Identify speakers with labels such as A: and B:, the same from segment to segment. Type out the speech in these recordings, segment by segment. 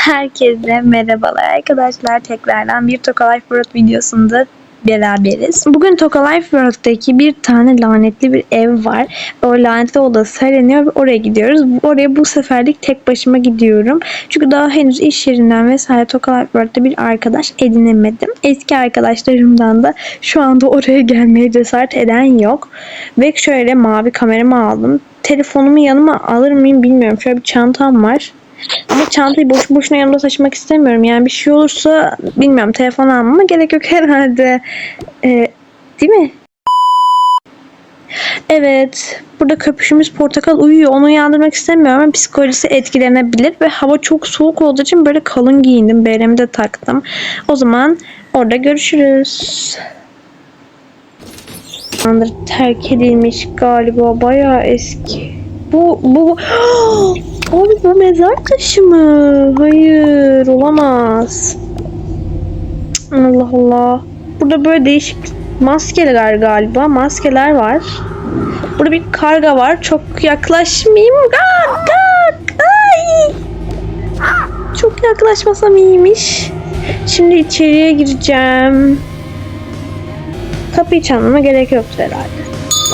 A: Herkese merhabalar arkadaşlar. Tekrardan bir Toka Life World videosunda beraberiz. Bugün Toka Life World'daki bir tane lanetli bir ev var. O lanetli odası söyleniyor ve oraya gidiyoruz. Oraya bu seferlik tek başıma gidiyorum. Çünkü daha henüz iş yerinden vesaire Toka Life World'da bir arkadaş edinemedim. Eski arkadaşlarımdan da şu anda oraya gelmeye cesaret eden yok. Ve şöyle mavi kameramı aldım. Telefonumu yanıma alır mıyım bilmiyorum. Şöyle bir çantam var. Ama çantayı boş boşuna yanımda taşımak istemiyorum. Yani bir şey olursa bilmiyorum telefon almama gerek yok herhalde. Ee, değil mi? Evet. Burada köpüşümüz portakal uyuyor. Onu uyandırmak istemiyorum ama psikolojisi etkilenebilir ve hava çok soğuk olduğu için böyle kalın giyindim. Beremi de taktım. O zaman orada görüşürüz. Terk edilmiş galiba. Bayağı eski. Bu bu Abi bu mezar taşı mı? Hayır olamaz. Allah Allah. Burada böyle değişik maskeler galiba. Maskeler var. Burada bir karga var. Çok yaklaşmayayım. Kalk kalk. Ay. Çok yaklaşmasam iyiymiş. Şimdi içeriye gireceğim. Kapıyı çalmama gerek yoktu herhalde.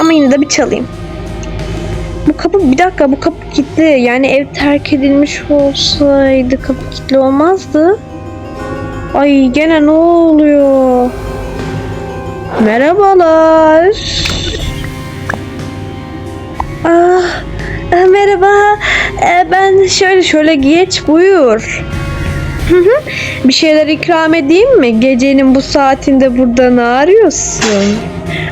A: Ama yine de bir çalayım. Bu kapı bir dakika bu kapı kilitli. Yani ev terk edilmiş olsaydı kapı kilitli olmazdı. Ay gene ne oluyor? Merhabalar. Ah, e, merhaba. E, ben şöyle şöyle geç buyur. Bir şeyler ikram edeyim mi? Gecenin bu saatinde burada ne arıyorsun?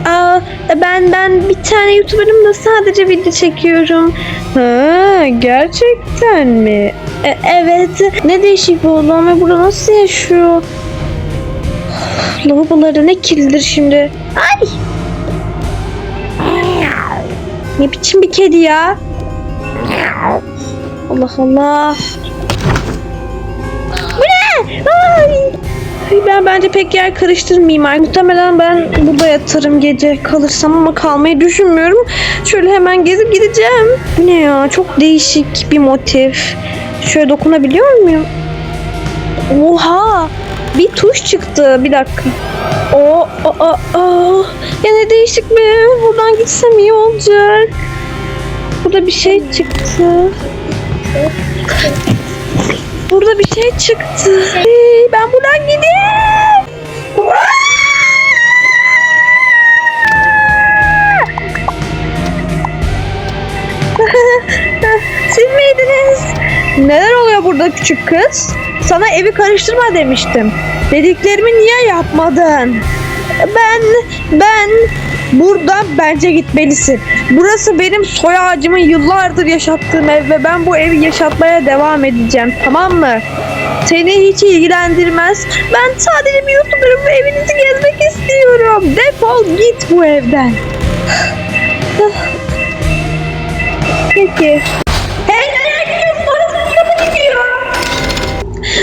A: Aa, ben ben bir tane YouTuber'ım da sadece video çekiyorum. Ha, gerçekten mi? E, evet. Ne değişik bu oğlum ve burada nasıl yaşıyor? Lavaboları ne kirlidir şimdi? Ay! Ne biçim bir kedi ya? Allah Allah. Ay! Ben bence pek yer karıştırmayayım. Ay, Muhtemelen ben burada yatarım gece kalırsam ama kalmayı düşünmüyorum. Şöyle hemen gezip gideceğim. Bu ne ya? Çok değişik bir motif. Şöyle dokunabiliyor muyum? Oha! Bir tuş çıktı. Bir dakika. O, o, o, o. Ya ne değişik mi? Buradan gitsem iyi olacak. Burada bir şey çıktı. Burada bir şey çıktı. Hey, ben buradan gideyim. Siz miydiniz? Neler oluyor burada küçük kız? Sana evi karıştırma demiştim. Dediklerimi niye yapmadın? Ben, ben buradan bence gitmelisin. Burası benim soy ağacımın yıllardır yaşattığım ev ve ben bu evi yaşatmaya devam edeceğim. Tamam mı? Seni hiç ilgilendirmez. Ben sadece bir YouTuber'ım ve evinizi gezmek istiyorum. Defol git bu evden. Peki.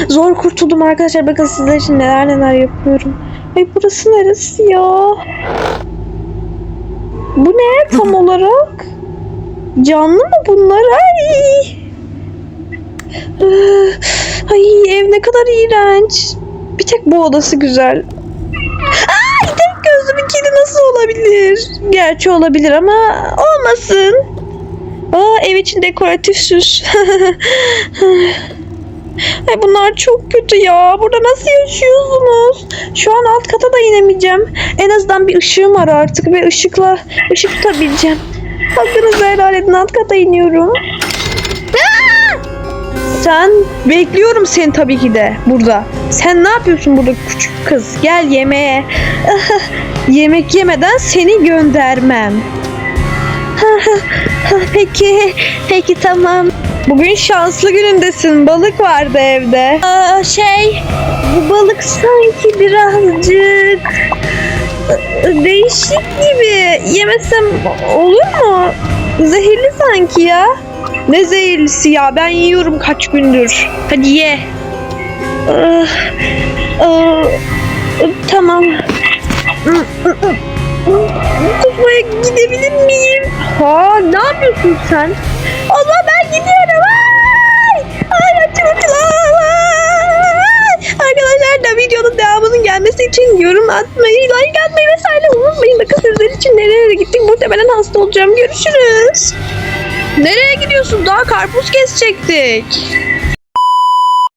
A: Zor kurtuldum arkadaşlar. Bakın sizler için neler neler yapıyorum. Ay burası neresi ya? Bu ne tam olarak? Canlı mı bunlar? Ay. Ay ev ne kadar iğrenç. Bir tek bu odası güzel. Ay tek gözlü bir kedi nasıl olabilir? Gerçi olabilir ama olmasın. Aa ev için dekoratif süs. Ay bunlar çok kötü ya. Burada nasıl yaşıyorsunuz? Şu an alt kata da inemeyeceğim. En azından bir ışığım var artık ve ışıkla ışık tutabileceğim. Hakkınızı helal edin alt kata iniyorum. Sen bekliyorum seni tabii ki de burada. Sen ne yapıyorsun burada küçük kız? Gel yemeğe. Yemek yemeden seni göndermem. peki, peki tamam. Bugün şanslı günündesin. Balık vardı evde. Aa, şey, bu balık sanki birazcık değişik gibi. Yemesem olur mu? Zehirli sanki ya. Ne zehirlisi ya? Ben yiyorum kaç gündür. Hadi ye. Ah, ah, tamam. Kafaya gidebilir miyim? Ha, ne yapıyorsun sen? Videomuzun gelmesi için yorum atmayı, like atmayı vesaire unutmayın. Bakın sizler için nerelere gittik. Muhtemelen hasta olacağım. Görüşürüz. Nereye gidiyorsun? Daha karpuz kesecektik.